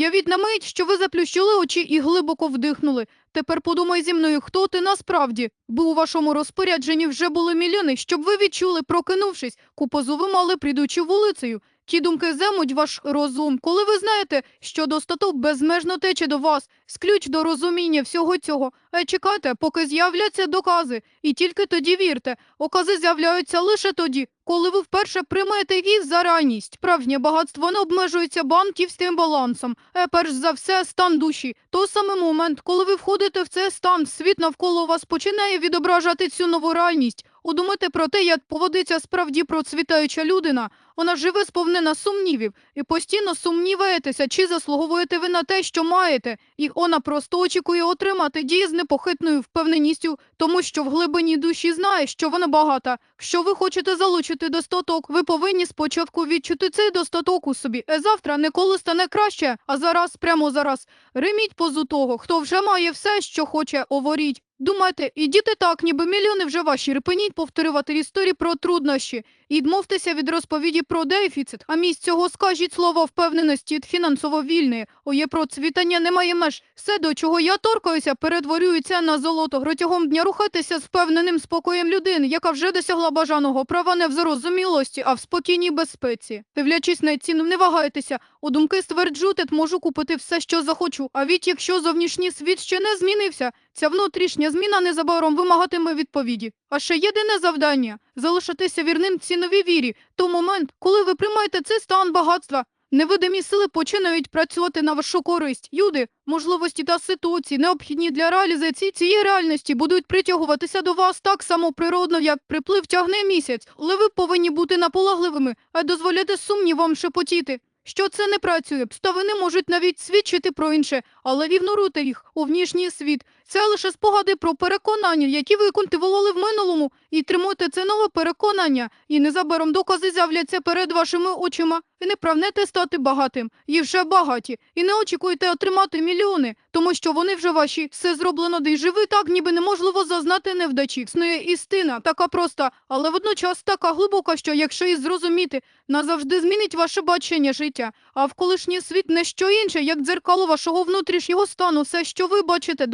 Явіть на мить, що ви заплющили очі і глибоко вдихнули. Тепер подумай зі мною, хто ти насправді. Бо у вашому розпорядженні вже були мільйони, щоб ви відчули, прокинувшись, купозу ви мали прийдучи вулицею. Ті думки земуть ваш розум, коли ви знаєте, що достаток безмежно тече до вас, сключ до розуміння всього цього. А чекайте, поки з'являться докази, і тільки тоді вірте. Окази з'являються лише тоді, коли ви вперше приймаєте їх за реальність. Справжнє багатство не обмежується банківським балансом. Е, перш за все, стан душі. Той самий момент, коли ви входите в цей стан, світ навколо вас починає відображати цю нову реальність. Удумайте про те, як поводиться справді процвітаюча людина. Вона живе сповнена сумнівів і постійно сумніваєтеся, чи заслуговуєте ви на те, що маєте, і вона просто очікує отримати дії з непохитною впевненістю, тому що в глибині душі знає, що вона багата. Що ви хочете залучити достаток, ви повинні спочатку відчути цей достаток у собі. Е, завтра не коли стане краще, а зараз, прямо зараз. Риміть позу того, хто вже має все, що хоче, оворіть. Думайте, ідіте так, ніби мільйони вже ваші. Репиніть повторювати історії про труднощі. І відмовтеся від розповіді про дефіцит, а місць цього скажіть слово впевненості від фінансово вільної. О, є процвітання немає меж. Все, до чого я торкаюся, перетворюється на золото. Протягом дня рухайтеся з впевненим спокоєм людини, яка вже досягла бажаного права не в зрозумілості, а в спокійній безпеці. Дивлячись на ціну, не вагайтеся. У думки стверджуйте, можу купити все, що захочу. А від якщо зовнішній світ ще не змінився, ця внутрішня зміна незабаром вимагатиме відповіді. А ще єдине завдання залишитися вірним ціновій вірі. То момент, коли ви приймаєте цей стан багатства. Невидимі сили починають працювати на вашу користь. Люди, можливості та ситуації, необхідні для реалізації цієї реальності, будуть притягуватися до вас так само природно, як приплив тягне місяць. Але ви повинні бути наполегливими, а дозволяти сумнівам шепотіти. Що це не працює, обставини можуть навіть свідчити про інше, але ігноруйте їх у внішній світ. Це лише спогади про переконання, які ви культивували в минулому, і тримуйте це нове переконання, і незабаром докази з'являться перед вашими очима. Ви не прагнете стати багатим, і вже багаті, і не очікуйте отримати мільйони, тому що вони вже ваші. Все зроблено де й живи так, ніби неможливо зазнати невдачі. Існує істина, така проста, але водночас така глибока, що якщо її зрозуміти, назавжди змінить ваше бачення життя. А вколишній світ не що інше, як дзеркало вашого внутрішнього стану. Все, що ви бачите,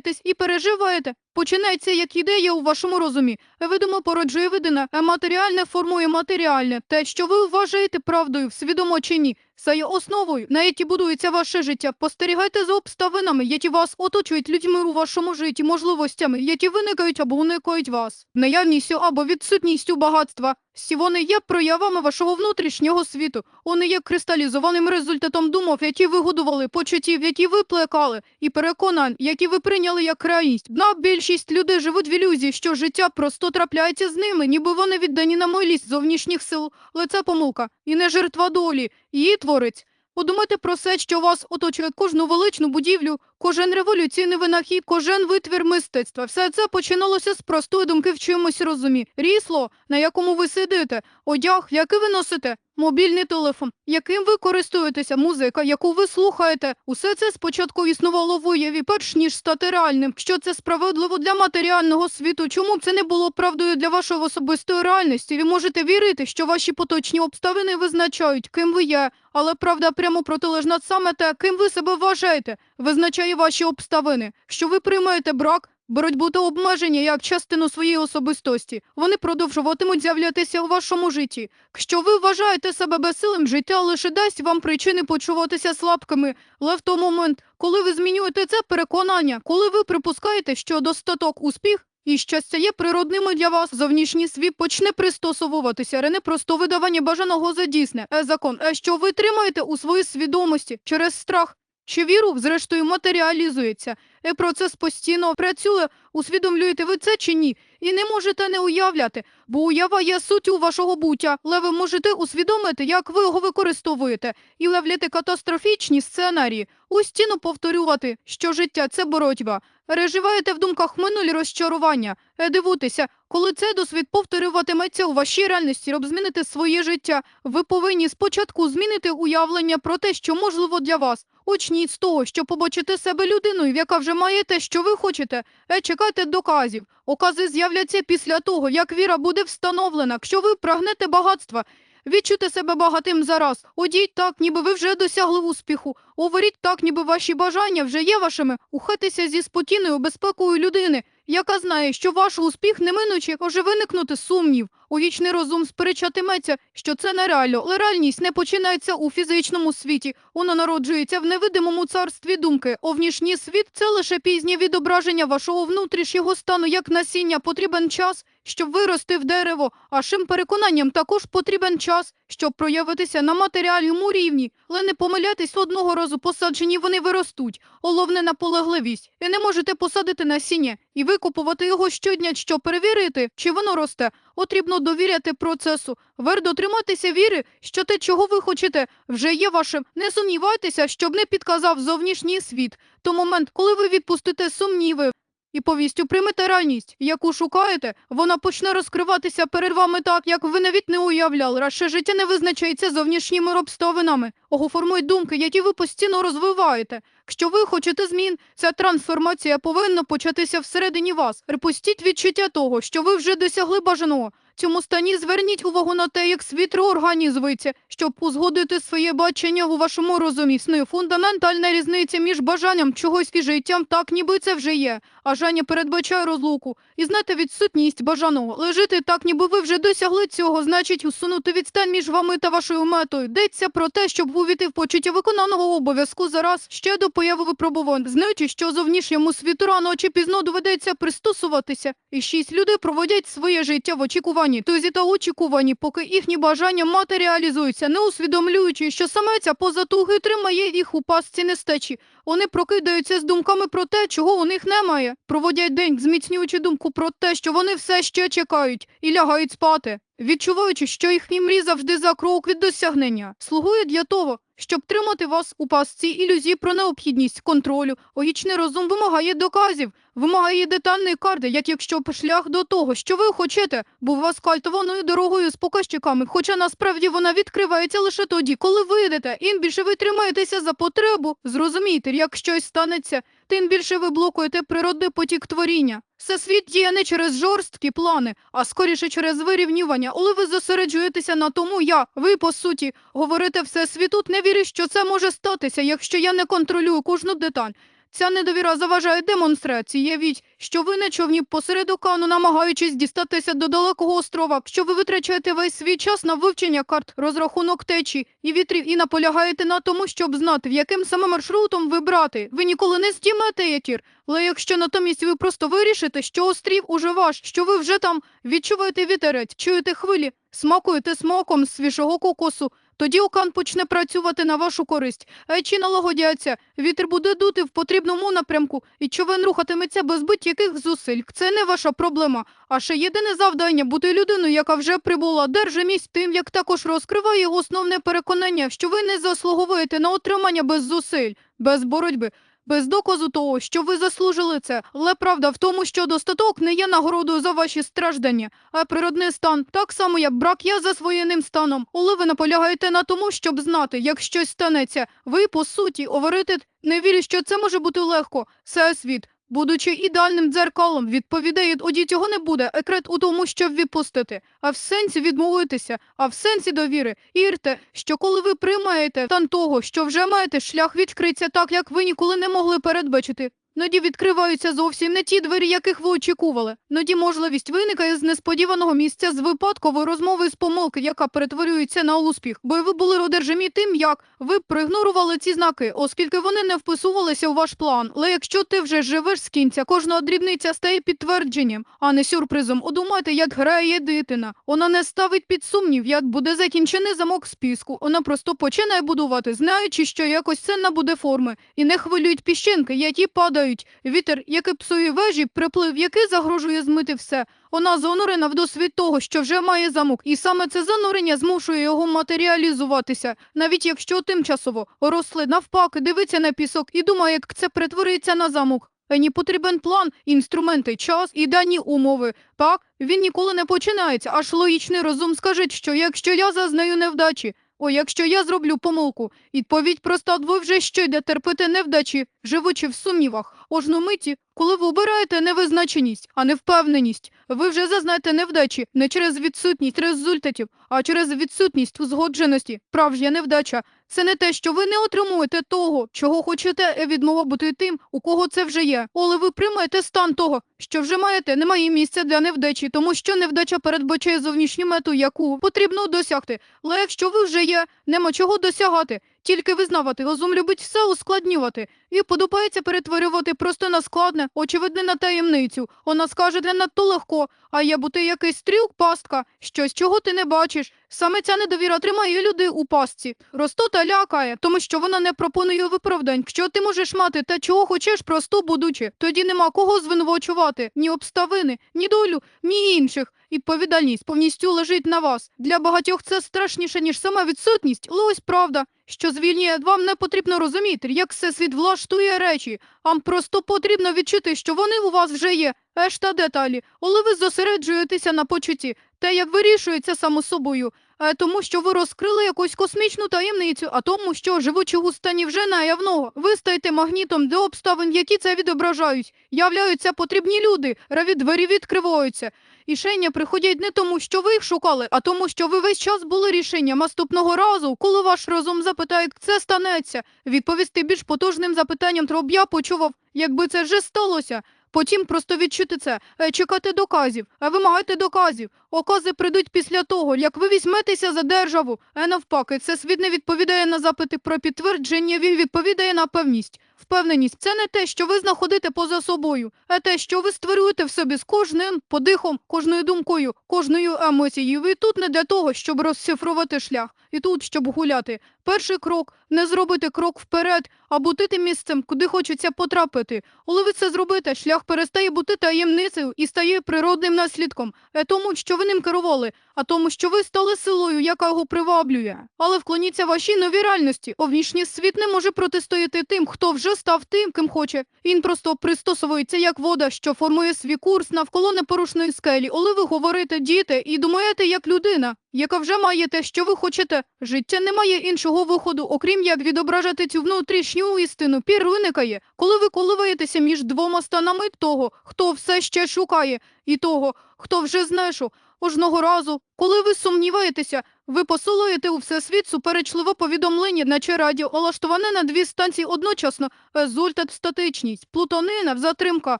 доторкаєтесь і переживаєте. Починається як ідея у вашому розумі. Видимо породжує видине, матеріальне формує матеріальне. Те, що ви вважаєте правдою, свідомо чи ні, це є основою, на якій будується ваше життя. Спостерігайте за обставинами, які вас оточують людьми у вашому житті, можливостями, які виникають або уникають вас, наявністю або відсутністю багатства. Всі вони є проявами вашого внутрішнього світу. Вони є кристалізованим результатом думок, які ви годували, почуттів, які ви плекали, і переконань, які ви прийняли як реальність. На більшість людей живуть в ілюзії, що життя просто трапляється з ними, ніби вони віддані на милість зовнішніх сил. Але це помилка і не жертва долі, її творець. Подумайте про все, що вас оточує кожну величну будівлю, кожен революційний винахід, кожен витвір мистецтва. Все це починалося з простої думки в чомусь розумі. Рісло, на якому ви сидите, одяг, який ви носите, мобільний телефон, яким ви користуєтеся, музика, яку ви слухаєте. Усе це спочатку існувало в уяві, перш ніж стати реальним. Що це справедливо для матеріального світу? Чому б це не було правдою для вашої особистої реальності? Ви можете вірити, що ваші поточні обставини визначають, ким ви є, але правда прямо протилежна саме те, ким ви себе вважаєте, визначає ваші обставини, що ви приймаєте брак. Боротьбу та обмеження як частину своєї особистості. Вони продовжуватимуть з'являтися у вашому житті. Якщо ви вважаєте себе безсилим, життя лише дасть вам причини почуватися слабкими. Але в той момент, коли ви змінюєте це переконання, коли ви припускаєте, що достаток успіх і щастя є природними для вас, зовнішній світ почне пристосовуватися, а не просто видавання бажаного за дійсне. Е закон, е що ви тримаєте у своїй свідомості через страх. Чи віру, зрештою, матеріалізується. Е процес постійно працює, усвідомлюєте ви це чи ні? І не можете не уявляти, бо уява є суттю вашого буття, але ви можете усвідомити, як ви його використовуєте, і уявляти катастрофічні сценарії, устіно повторювати, що життя це боротьба. Переживаєте в думках минулі розчарування. Е, дивуйтеся, коли цей досвід повторюватиметься у вашій реальності, щоб змінити своє життя, ви повинні спочатку змінити уявлення про те, що можливо для вас. Почніть з того, що побачите себе людиною, яка вже має те, що ви хочете. Е, чекайте доказів. Окази з'являться після того, як віра буде встановлена. Якщо ви прагнете багатства, Відчуйте себе багатим зараз. Одіть так, ніби ви вже досягли успіху. Говоріть так, ніби ваші бажання вже є вашими. Ухайтеся зі спокійною безпекою людини, яка знає, що ваш успіх неминуче може виникнути сумнів. Логічний розум сперечатиметься, що це нереально, але реальність не починається у фізичному світі. Вона народжується в невидимому царстві думки. Овнішній світ це лише пізнє відображення вашого внутрішнього стану, як насіння. Потрібен час, щоб вирости в дерево. А шим переконанням також потрібен час, щоб проявитися на матеріальному рівні. Але не помиляйтесь, одного разу посаджені вони виростуть. Головне наполегливість. І не можете посадити насіння і викупувати його щодня, щоб перевірити, чи воно росте. Потрібно довіряти процесу. Вердо триматися віри, що те, чого ви хочете, вже є вашим. Не сумнівайтеся, щоб не підказав зовнішній світ. То момент, коли ви відпустите сумніви і повістю приймете реальність, яку шукаєте, вона почне розкриватися перед вами так, як ви навіть не уявляли. Радше життя не визначається зовнішніми обставинами. Ого формують думки, які ви постійно розвиваєте. Якщо ви хочете змін, ця трансформація повинна початися всередині вас. Припустіть відчуття того, що ви вже досягли бажаного. Цьому стані зверніть увагу на те, як світ реорганізується, щоб узгодити своє бачення у вашому розумі. Існує фундаментальна різниця між бажанням чогось і життям, так ніби це вже є. А жання передбачає розлуку. І знати відсутність бажаного. Лежити так, ніби ви вже досягли цього, значить усунути відстань між вами та вашою метою. Йдеться про те, щоб увійти в почуття виконаного обов'язку зараз ще до появи випробувань, знаючи, що зовнішньому світу рано чи пізно доведеться пристосуватися. І шість людей проводять своє життя в очікуванні, тузі та очікуванні, поки їхні бажання матеріалізуються, не усвідомлюючи, що саме ця позатуги тримає їх у пастці нестечі. Вони прокидаються з думками про те, чого у них немає. Проводять день, зміцнюючи думку про те, що вони все ще чекають, і лягають спати, відчуваючи, що їхні мрії завжди за крок від досягнення, слугує для того, щоб тримати вас у пастці ілюзії про необхідність контролю. Логічний розум вимагає доказів, вимагає детальної карти, як якщо б шлях до того, що ви хочете, був асфальтованою дорогою з показчиками, хоча насправді вона відкривається лише тоді, коли ви йдете, і більше ви тримаєтеся за потребу. Зрозумійте, як щось станеться, тим більше ви блокуєте природний потік творіння. Всесвіт діє не через жорсткі плани, а скоріше через вирівнювання. Але ви зосереджуєтеся на тому, я, ви, по суті, говорите всесвіту, не вірю, що це може статися, якщо я не контролюю кожну деталь. Ця недовіра заважає демонстрації. Явіть, що ви на човні посеред океану, намагаючись дістатися до далекого острова, що ви витрачаєте весь свій час на вивчення карт, розрахунок течій і вітрів, і наполягаєте на тому, щоб знати, в яким саме маршрутом ви брати. Ви ніколи не здіймете якір. Але якщо натомість ви просто вирішите, що острів уже ваш, що ви вже там відчуваєте вітерець, чуєте хвилі, смакуєте смаком свіжого кокосу, тоді окан почне працювати на вашу користь. Ечі налагодяться, вітер буде дути в потрібному напрямку, і човен рухатиметься без будь-яких зусиль. Це не ваша проблема. А ще єдине завдання бути людиною, яка вже прибула, держи місць тим, як також розкриває основне переконання, що ви не заслуговуєте на отримання без зусиль, без боротьби. Без доказу того, що ви заслужили це, але правда в тому, що достаток не є нагородою за ваші страждання, а природний стан, так само як брак є засвоєним станом. Але ви наполягаєте на тому, щоб знати, як щось станеться. Ви, по суті, говорите, не вірю, що це може бути легко. Це світ. Будучи ідеальним дзеркалом, відповідає, оді цього не буде, екрет у тому, щоб відпустити, а в сенсі відмовитися, а в сенсі довіри. Ірте, що коли ви приймаєте тан того, що вже маєте, шлях відкриться так, як ви ніколи не могли передбачити. Ноді відкриваються зовсім не ті двері, яких ви очікували. Ноді можливість виникає з несподіваного місця з випадкової розмови з помилки, яка перетворюється на успіх. Бо ви були родержимі тим, як ви проігнорували ці знаки, оскільки вони не вписувалися у ваш план. Але якщо ти вже живеш з кінця, кожна дрібниця стає підтвердженням, а не сюрпризом. Одумайте, як грає дитина. Вона не ставить під сумнів, як буде закінчений замок списку. Вона просто починає будувати, знаючи, що якось це набуде форми, і не хвилюють піщинки, які падають. Вітер, який псує вежі, приплив, який загрожує змити все. Вона занурена в досвід того, що вже має замок, і саме це занурення змушує його матеріалізуватися, навіть якщо тимчасово росли навпаки, дивиться на пісок і думає, як це перетвориться на замок. Мені потрібен план, інструменти, час і дані умови. Так, він ніколи не починається, аж логічний розум скаже, що якщо я зазнаю невдачі, о, якщо я зроблю помилку, відповідь проста, ви вже що йде терпити невдачі, живучи в сумнівах. Ожну миті, коли ви обираєте невизначеність, а не впевненість, ви вже зазнаєте невдачі не через відсутність результатів, а через відсутність узгодженості. Справжня невдача це не те, що ви не отримуєте того, чого хочете, відмова бути тим, у кого це вже є. Але ви приймаєте стан того, що вже маєте, немає місця для невдачі, тому що невдача передбачає зовнішню мету, яку потрібно досягти. Але якщо ви вже є, нема чого досягати, тільки визнавати. Розум любить все ускладнювати і подобається перетворювати просто на складне, очевидне на таємницю. Вона скажете надто легко, а є бути якийсь трюк, пастка, щось, чого ти не бачиш. Саме ця недовіра тримає людей у пастці. Ростота лякає, тому що вона не пропонує виправдань. Що ти можеш мати те, чого хочеш, просто будучи. Тоді нема кого звинувачувати ні обставини, ні долю, ні інших. Відповідальність повністю лежить на вас. Для багатьох це страшніше, ніж сама відсутність. Але ось правда, що звільнює вам не потрібно розуміти, як всесвіт влаштує речі. Вам просто потрібно відчути, що вони у вас вже є. Еш та деталі, але ви зосереджуєтеся на почутті, те, як вирішується само собою. Е, тому що ви розкрили якусь космічну таємницю, а тому, що живучи у стані вже наявного, ви стаєте магнітом для обставин, які це відображають. Являються потрібні люди, раві двері відкриваються. Рішення приходять не тому, що ви їх шукали, а тому, що ви весь час були рішенням. Наступного разу, коли ваш розум запитає, це станеться, відповісти більш потужним запитанням, то б я почував, якби це вже сталося. Потім просто відчути це, е, чекати доказів, е, вимагати доказів. Окази прийдуть після того, як ви візьметеся за державу. А навпаки, це світ не відповідає на запити про підтвердження, він відповідає на певність. Впевненість це не те, що ви знаходите поза собою, а те, що ви створюєте в собі з кожним подихом, кожною думкою, кожною емоцією. Ви тут не для того, щоб розцифрувати шлях, і тут, щоб гуляти. Перший крок не зробити крок вперед, а бути місцем, куди хочеться потрапити. Коли це зробите, шлях перестає бути таємницею і стає природним наслідком, не тому, що ви ним керували, а тому, що ви стали силою, яка його приваблює. Але вклоніться вашій новій реальності. Овнішній світ не може протистояти тим, хто вже став тим, ким хоче. Він просто пристосовується як вода, що формує свій курс навколо непорушної скелі. Коли ви говорите, діти, і думаєте як людина, яка вже має те, що ви хочете. Життя не має іншого виходу, окрім як відображати цю внутрішню істину. Пір виникає, коли ви коливаєтеся між двома станами того, хто все ще шукає, і того, хто вже знайшов. Кожного разу, коли ви сумніваєтеся, ви посилуєте у всесвіт суперечливе повідомлення, наче радіо, олаштоване на дві станції одночасно, результат статичність, плутонина, затримка.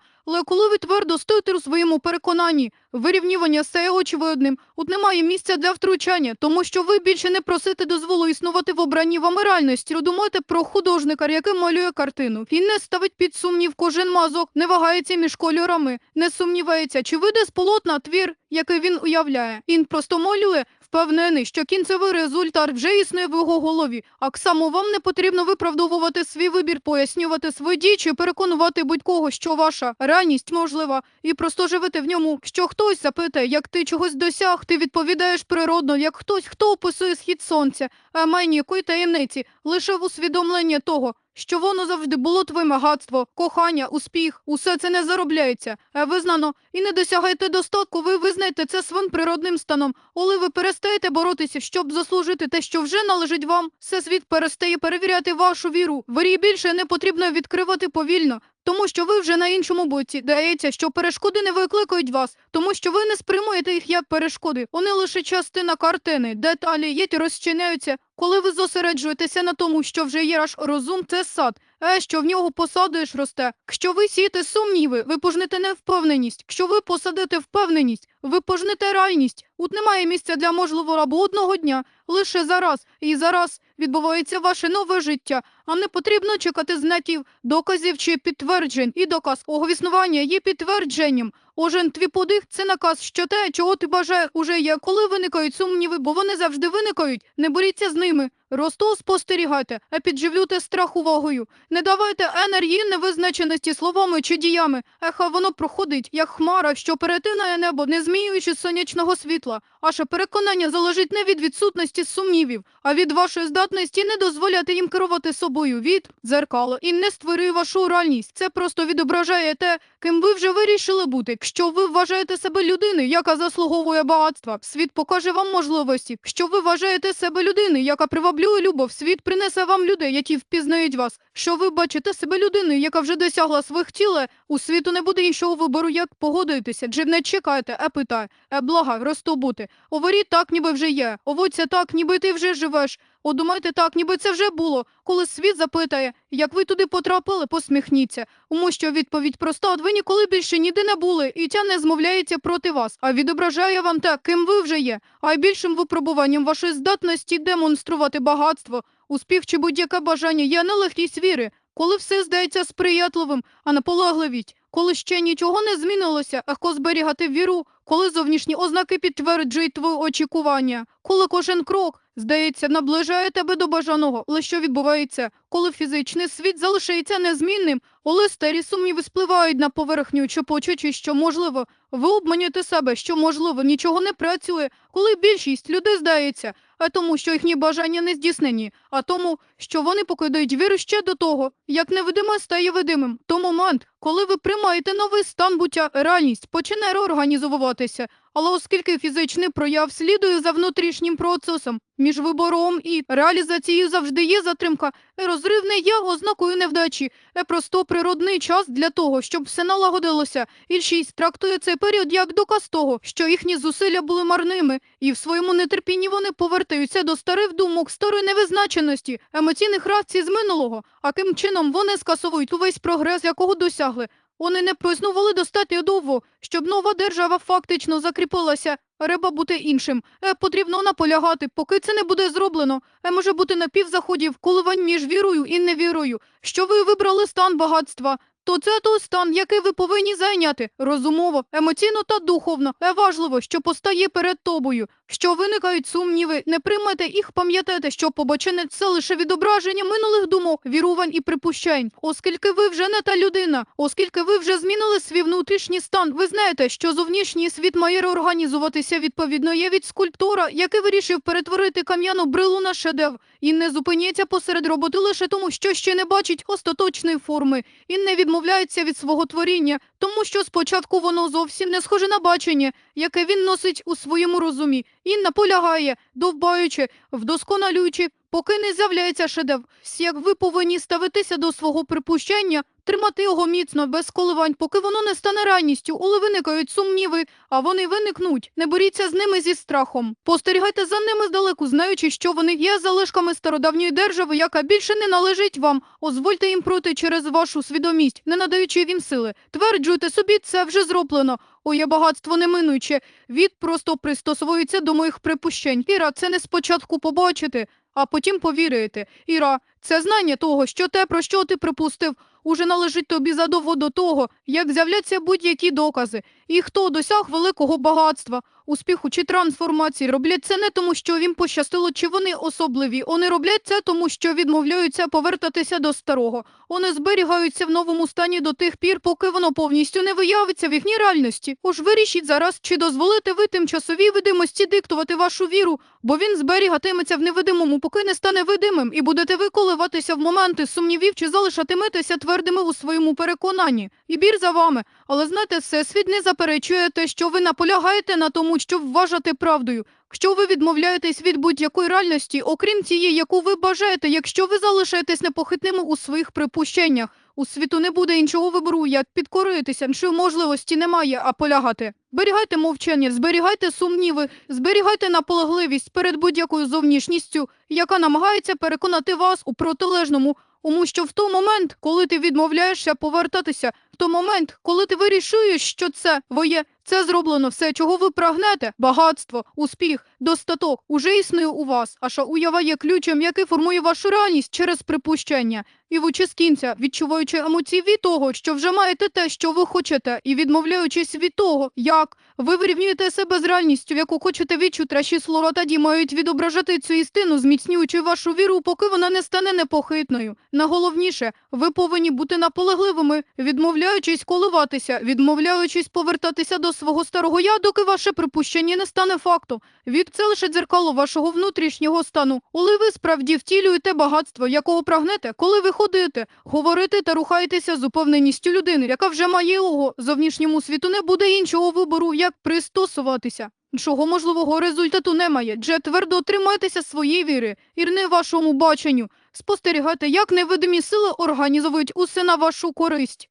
Але коли ви твердо стоїте у своєму переконанні, вирівнювання стає очевидним, от немає місця для втручання, тому що ви більше не просите дозволу існувати в обранні вам реальності. Думаєте про художника, який малює картину. Він не ставить під сумнів кожен мазок, не вагається між кольорами, не сумнівається, чи вийде з полотна твір, який він уявляє. Він просто малює, впевнений, що кінцевий результат вже існує в його голові. А само вам не потрібно виправдовувати свій вибір, пояснювати свої дії чи переконувати будь-кого, що ваша реальність можлива, і просто живете в ньому. Що хтось запитає, як ти чогось досяг, ти відповідаєш природно, як хтось, хто описує схід сонця, а має ніякої таємниці, лише в усвідомлення того, що воно завжди було твоє багатство, кохання, успіх, усе це не заробляється, визнано, і не досягаєте достатку, ви визнаєте це своїм природним станом. Коли ви перестаєте боротися, щоб заслужити те, що вже належить вам, все світ перестає перевіряти вашу віру. Вірі більше не потрібно відкривати повільно. Тому що ви вже на іншому боці. Дається, що перешкоди не викликають вас, тому що ви не сприймуєте їх як перешкоди. Вони лише частина картини, деталі єть розчиняються. Коли ви зосереджуєтеся на тому, що вже є ваш розум, це сад, е, що в нього посадуєш росте. Якщо ви сієте сумніви, ви пожнете невпевненість. Якщо ви посадите впевненість, ви пожнете реальність. Тут немає місця для можливого або одного дня, лише зараз. І зараз відбувається ваше нове життя. А не потрібно чекати знаків, доказів чи підтверджень. І доказ свого існування є підтвердженням. Кожен твій подих це наказ, що те, чого ти бажаєш, уже є. Коли виникають сумніви, бо вони завжди виникають. Не боріться з ними. Росту спостерігайте, а підживлюйте страх увагою. Не давайте енергії невизначеності словами чи діями. Еха воно проходить, як хмара, що перетинає небо, не зміюючи сонячного світла. Ваше переконання залежить не від відсутності сумнівів, а від вашої здатності не дозволяти їм керувати собою. Собою від дзеркало і не створює вашу реальність. Це просто відображає те, ким ви вже вирішили бути. Якщо ви вважаєте себе людиною, яка заслуговує багатства, світ покаже вам можливості. Що ви вважаєте себе людиною, яка приваблює любов, світ принесе вам людей, які впізнають вас. Що ви бачите себе людиною, яка вже досягла своїх цілей, у світу не буде іншого вибору, як погодитися. Чи не чекаєте, е питає, е блага, розтобути. Говоріть так, ніби вже є. Овоця так, ніби ти вже живеш. О, думайте так, ніби це вже було. Коли світ запитає, як ви туди потрапили, посміхніться. Тому що відповідь проста, от ви ніколи більше ніде не були, і ця не змовляється проти вас, а відображає вам те, ким ви вже є. А більшим випробуванням вашої здатності демонструвати багатство, успіх чи будь-яке бажання є нелегкість віри, коли все здається сприятливим, а наполегливість. Коли ще нічого не змінилося, легко зберігати віру, коли зовнішні ознаки підтверджують твої очікування, коли кожен крок, здається, наближає тебе до бажаного, але що відбувається, коли фізичний світ залишається незмінним, коли старі сумніви спливають на поверхню, чи почуючи, що можливо, ви обманюєте себе, що можливо, нічого не працює, коли більшість людей здається, а тому, що їхні бажання не здійснені, а тому, що вони покидають віру ще до того, як невидиме стає видимим. То момент, коли ви приймаєте новий стан буття, реальність починає реорганізовуватися. Але оскільки фізичний прояв слідує за внутрішнім процесом, між вибором і реалізацією завжди є затримка, розрив не є ознакою невдачі, е просто природний час для того, щоб все налагодилося. Ільшість трактує цей період як доказ того, що їхні зусилля були марними, і в своєму нетерпінні вони повертаються до старих думок, старої невизначеності, емоційних реакцій з минулого. А ким чином вони скасовують увесь прогрес, якого досягли. Вони не проіснували достатньо довго, щоб нова держава фактично закріпилася. Треба бути іншим. Е, потрібно наполягати, поки це не буде зроблено. Е, може бути напівзаходів, коливань між вірою і невірою. Що ви вибрали стан багатства, то це той стан, який ви повинні зайняти розумово, емоційно та духовно. Е, важливо, що постає перед тобою. Що виникають сумніви, не приймайте їх, пам'ятайте, що побачене це лише відображення минулих думок, вірувань і припущень. Оскільки ви вже не та людина, оскільки ви вже змінили свій внутрішній стан, ви знаєте, що зовнішній світ має реорганізуватися відповідно. Є від скульптора, який вирішив перетворити кам'яну брилу на шедевр, і не зупиняється посеред роботи лише тому, що ще не бачить остаточної форми, і не відмовляється від свого творіння, тому що спочатку воно зовсім не схоже на бачення, яке він носить у своєму розумі, і наполягає, довбаючи, вдосконалюючи, поки не з'являється шедевр. Як ви повинні ставитися до свого припущення, тримати його міцно, без коливань, поки воно не стане ранністю, коли виникають сумніви, а вони виникнуть. Не боріться з ними зі страхом. Постерігайте за ними здалеку, знаючи, що вони є залишками стародавньої держави, яка більше не належить вам. Озвольте їм проти через вашу свідомість, не надаючи їм сили. Тверджуйте собі, це вже зроблено. Оє багатство неминуюче. Від просто пристосовується до моїх припущень. Іра, це не спочатку побачити, а потім повірити. Іра, це знання того, що те, про що ти припустив, уже належить тобі задовго до того, як з'являться будь-які докази. І хто досяг великого багатства, успіху чи трансформації, роблять це не тому, що їм пощастило, чи вони особливі. Вони роблять це тому, що відмовляються повертатися до старого. Вони зберігаються в новому стані до тих пір, поки воно повністю не виявиться в їхній реальності. Ож вирішіть зараз, чи дозволите ви тимчасовій видимості диктувати вашу віру, бо він зберігатиметься в невидимому, поки не стане видимим, і будете ви коливатися в моменти сумнівів, чи залишатиметеся твердими у своєму переконанні. І бір за вами. Але знаєте, всесвіт не заперечує те, що ви наполягаєте на тому, що вважате правдою. Якщо ви відмовляєтесь від будь-якої реальності, окрім тієї, яку ви бажаєте, якщо ви залишаєтесь непохитними у своїх припущеннях, у світу не буде іншого вибору, як підкоритися, чи можливості немає, а полягати. Зберігайте мовчання, зберігайте сумніви, зберігайте наполегливість перед будь-якою зовнішністю, яка намагається переконати вас у протилежному. Тому що в той момент, коли ти відмовляєшся повертатися, в той момент, коли ти вирішуєш, що це твоє, це зроблено все, чого ви прагнете, багатство, успіх, достаток. Уже існує у вас, а уява є ключем, який формує вашу реальність через припущення. І ви чи з кінця, відчуваючи емоції від того, що вже маєте те, що ви хочете, і відмовляючись від того, як? Ви вирівнюєте себе з реальністю, в яку хочете відчути, слова тоді мають відображати цю істину, зміцнюючи вашу віру, поки вона не стане непохитною. Найголовніше, ви повинні бути наполегливими, відмовляючись коливатися, відмовляючись повертатися до свого старого я, доки ваше припущення не стане фактом. Від це лише дзеркало вашого внутрішнього стану. Коли ви справді втілюєте багатство, якого прагнете, коли ви ходите, говорите та рухаєтеся з упевненістю людини, яка вже має його зовнішньому світу, не буде іншого вибору, як пристосуватися. Чого можливого результату немає, дже твердо тримайтеся своєї віри і вашому баченню. Спостерігайте, як невидимі сили організовують усе на вашу користь.